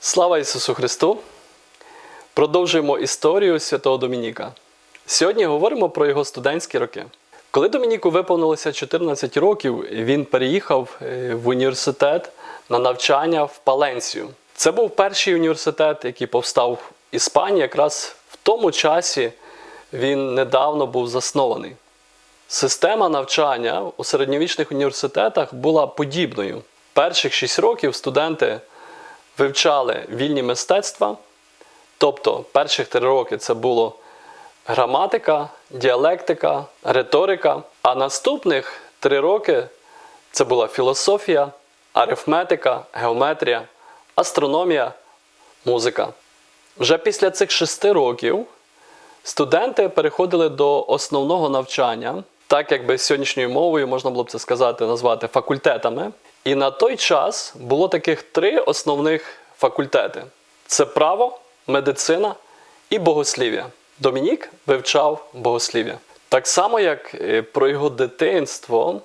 Слава Ісусу Христу! Продовжуємо історію святого Домініка. Сьогодні говоримо про його студентські роки. Коли Домініку виповнилося 14 років, він переїхав е, в університет на навчання в Паленсію. Це був перший університет, який повстав в Іспанії. Якраз в тому часі він недавно був заснований. Система навчання у середньовічних університетах була подібною. Перших 6 років студенти вивчали вільні мистецтва, тобто перших три роки це було граматика, діалектика, риторика, а наступних три роки це була філософія, арифметика, геометрія, астрономія, музика. Вже після цих шести років студенти переходили до основного навчання, так якби сьогоднішньою мовою можна було б це сказати, назвати факультетами. І на той час було таких три основних факультети: це право, медицина і богослів'я. Домінік вивчав богослів'я. Так само, як е, про його дитинство,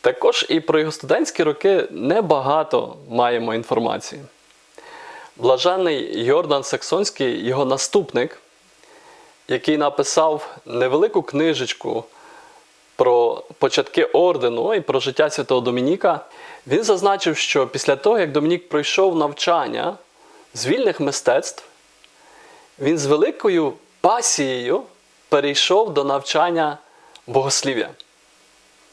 також і про його студентські роки небагато маємо інформації. Блаженний Йордан Саксонський, його наступник, який написав невелику книжечку про початки ордену і про життя святого Домініка, він зазначив, що після того, як Домінік пройшов навчання з вільних мистецтв, він з великою пасією перейшов до навчання богослів'я.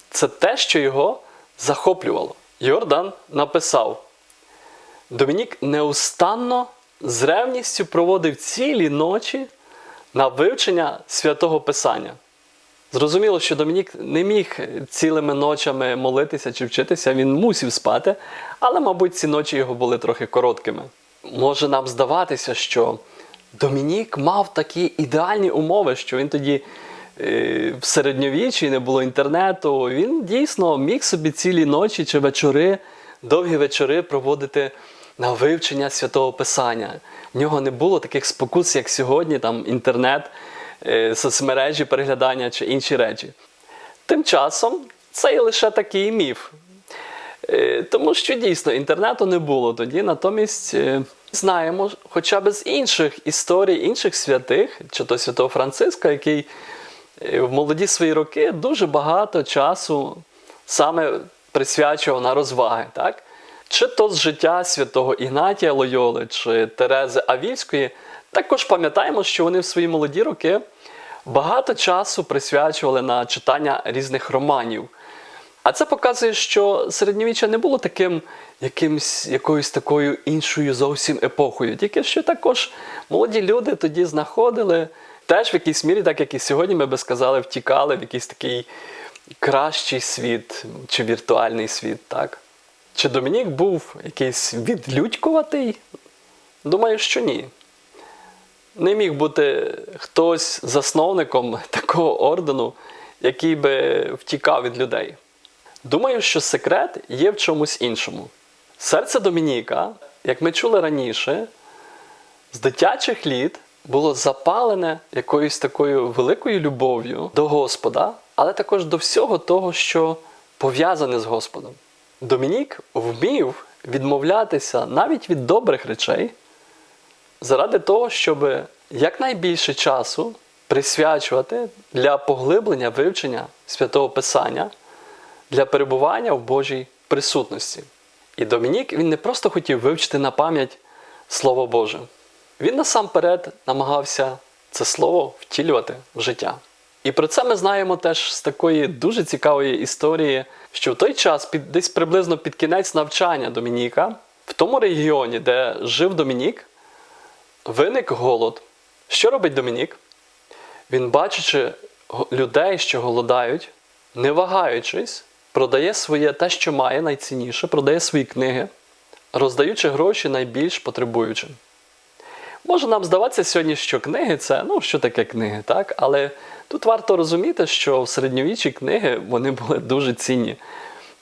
Це те, що його захоплювало. Йордан написав: Домінік неустанно з ревністю проводив цілі ночі на вивчення святого Писання. Зрозуміло, що Домінік не міг цілими ночами молитися чи вчитися, він мусів спати, але, мабуть, ці ночі його були трохи короткими. Може нам здаватися, що Домінік мав такі ідеальні умови, що він тоді е, в середньовіччі не було інтернету. Він дійсно міг собі цілі ночі чи вечори, довгі вечори проводити на вивчення святого Писання. В нього не було таких спокус, як сьогодні, там інтернет, е, соцмережі, переглядання чи інші речі. Тим часом це і лише такий міф. Е, Тому що дійсно інтернету не було тоді, натомість е, знаємо хоча б з інших історій, інших святих, чи то святого Франциска, який е, в молоді свої роки дуже багато часу саме присвячував на розваги. Так? Чи то з життя святого Ігнатія Лойоли чи Терези Авільської, також пам'ятаємо, що вони в свої молоді роки багато часу присвячували на читання різних романів. А це показує, що середньовіччя не було таким якимсь, якоюсь такою іншою зовсім епохою. Тільки що також молоді люди тоді знаходили теж в якійсь мірі, так як і сьогодні ми би сказали, втікали в якийсь такий кращий світ чи віртуальний світ. так? Чи Домінік був якийсь відлюдькуватий? Думаю, що ні. Не міг бути хтось засновником такого ордену, який би втікав від людей. Думаю, що секрет є в чомусь іншому. Серце Домініка, як ми чули раніше, з дитячих літ було запалене якоюсь такою великою любов'ю до Господа, але також до всього того, що пов'язане з Господом. Домінік вмів відмовлятися навіть від добрих речей заради того, щоб якнайбільше часу присвячувати для поглиблення вивчення святого Писання, для перебування в Божій присутності. І Домінік він не просто хотів вивчити на пам'ять Слово Боже. Він насамперед намагався це слово втілювати в життя. І про це ми знаємо теж з такої дуже цікавої історії, що в той час, під, десь приблизно під кінець навчання Домініка, в тому регіоні, де жив Домінік, виник голод. Що робить Домінік? Він, бачачи людей, що голодають, не вагаючись, продає своє те, що має найцінніше, продає свої книги, роздаючи гроші найбільш потребуючим. Може нам здаватися сьогодні, що книги це ну що таке книги, так? Але тут варто розуміти, що в середньовіччі книги вони були дуже цінні,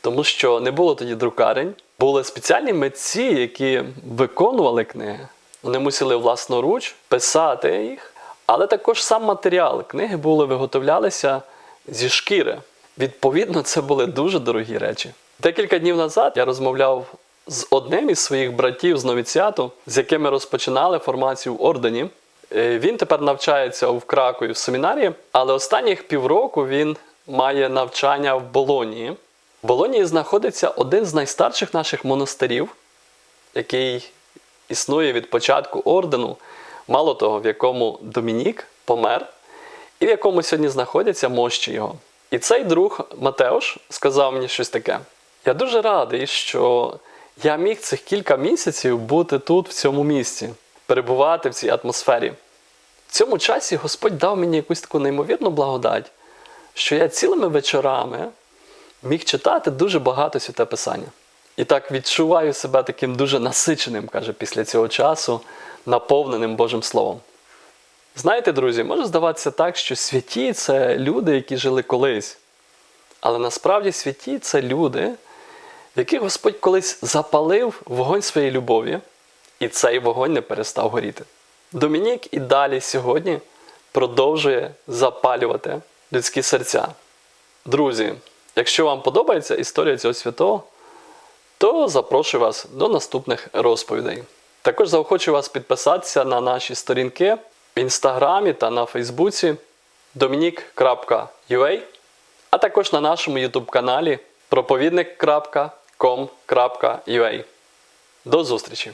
тому що не було тоді друкарень, були спеціальні митці, які виконували книги. Вони мусили власноруч писати їх, але також сам матеріал книги були виготовлялися зі шкіри. Відповідно, це були дуже дорогі речі. Декілька днів назад я розмовляв з одним із своїх братів з новіціату, з яким ми розпочинали формацію в ордені. Е, Він тепер навчається в Кракові в семінарії, але останніх півроку він має навчання в Болонії. В Болонії знаходиться один з найстарших наших монастирів, який існує від початку ордену, мало того, в якому Домінік помер, і в якому сьогодні знаходяться мощі його. І цей друг Матеуш сказав мені щось таке: я дуже радий, що я міг цих кілька місяців бути тут, в цьому місці, перебувати в цій атмосфері. В цьому часі Господь дав мені якусь таку неймовірну благодать, що я цілими вечорами міг читати дуже багато святе писання. І так відчуваю себе таким дуже насиченим, каже, після цього часу, наповненим Божим Словом. Знаєте, друзі, може здаватися так, що святі це люди, які жили колись. Але насправді святі це люди, в яких Господь колись запалив вогонь своєї любові, і цей вогонь не перестав горіти. Домінік і далі сьогодні продовжує запалювати людські серця. Друзі, якщо вам подобається історія цього святого, то запрошую вас до наступних розповідей. Також заохочую вас підписатися на наші сторінки в інстаграмі та на Фейсбуці dominik.ua, а також на нашому YouTube каналі проповідник.com.ua. До зустрічі!